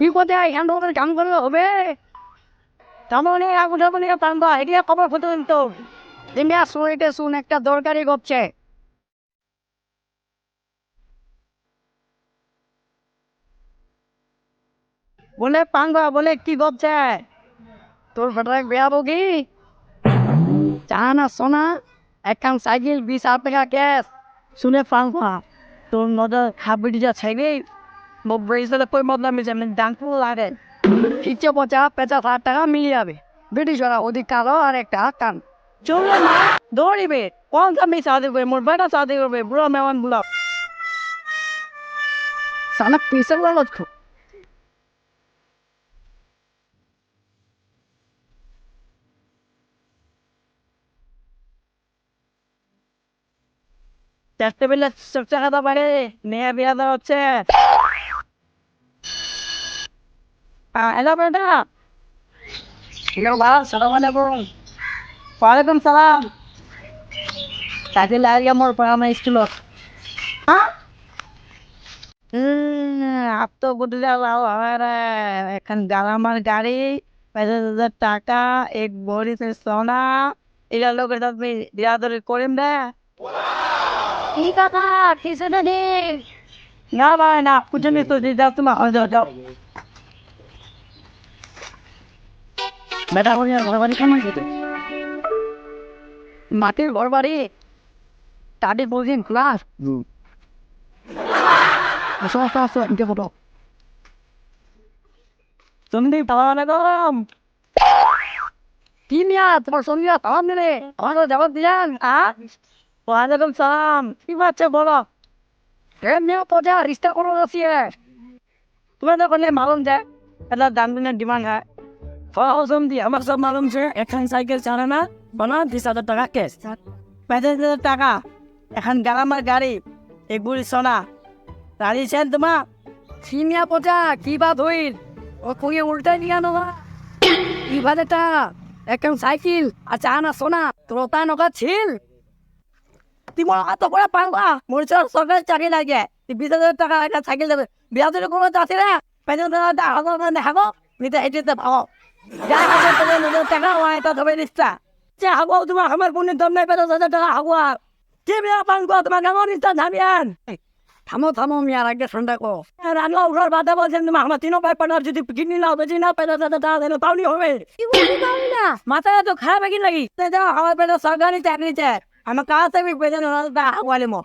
বিপদে এখান থেকে কাম করলে হবে। তেমনই আগুন তেমনই পাঙ্গা এদিকে খবর ফটো তো শুন, একটা দরকারি গপছে। বলে, পাঙ্গা, বলে, কি গপছে? তোর বেটাকে বেয়া বকি চা সোনা একখান সাইকেল, বিশ হাজার টাকা ক্যাশ। শুনে পাঙ্গা, তোর নজর খাবি যা ছাইবে ব্রেসলে কই মতলব মিছে মানে ডাঙ্কু লাগে ইচ্ছে পচা পেঁচা হাজার টাকা মিলে যাবে ব্রিটিশরা ওদিক কালো আর একটা কান চলবে না দৌড়িবে কোন আমি সাথে করবে মোর বেটা সাথে করবে বুড়ো মেওয়ান বুড়ো সানা পিসে বলো খুব চারটে বেলা খাতা পারে মেয়ে বিয়া দেওয়া হচ্ছে হ্যালো বেটা হ্যালো ভাই সালাম আলাইকুম ওয়ালাইকুম সালাম কাজে লাগে মোর পড়ানো স্কুলত হ্যাঁ আপ তো বুঝলে আমার এখন গালামার গাড়ি পঞ্চাশ হাজার টাকা এক ভরি সোনা এটা লোকের সাথে বিরাদরি করিম রে এই কাকা কিছু না না ভাই না পুজো নিয়ে তো যাও তোমার যাও বেটা ঘর বাড়ি কেমন খেতে মাটির ঘর বাড়ি তাদের বলছেন ক্লাস আসো আসো আসো ফটো সন্ধি গরম কি তোমার সন্ধি পাওয়া দিলে আমাকে জবাব দিলেন আর ওয়ালাইকুম সালাম। কি বাচ্চা বলো? পচা রিস্তা করো আছে তোমাদের করলে মালুম যে এটা দাম দিনের ডিমান্ড হয়। ফাউজম দি আমার সব মালুম যে এখন সাইকেল চালায় না বানা বিশ হাজার টাকা ক্যাশ পঁয়ত্রিশ হাজার টাকা এখন গালামার গাড়ি এগুলি সোনা চেন তোমার সিনিয়া পচা কি বাদ হইল ও কুড়িয়ে উল্টাই নিয়ে আনো কি বাদে টাকা এখন সাইকেল আর চা না সোনা তোর তা নকা ছিল তুই মনে এত করে পারবা মরিচার সরকারি চাকরি লাগে বিশ হাজার টাকা একটা সাইকেল দেবে বিয়া দিলে কোনো চাষি রে পেছন দেখাবো নিতে হেঁটে ভাবো। যা হাজার টাকা টাকা ও এটা ধরে নিচ্ছা যে হাবো তোমার আমার বোনের দম নাই পঞ্চাশ হাজার টাকা হাবো। কে বিয়া পানবো তোমার কেমন ইচ্ছা ধামিয়ান থামো থামো মিয়ার আগে ঠান্ডা কো রান্না উঠার বাধা বলছেন তোমার আমার তিনও পাই পানার যদি কিডনি নাও বেশি না পঞ্চাশ হাজার টাকা দেন তাহলে হবে। না? মাথা তো খারাপ কি লাগি। আমার পেটে সরকারি চাকরি চাই। আমার কাজ থেকে হাওয়ালে মো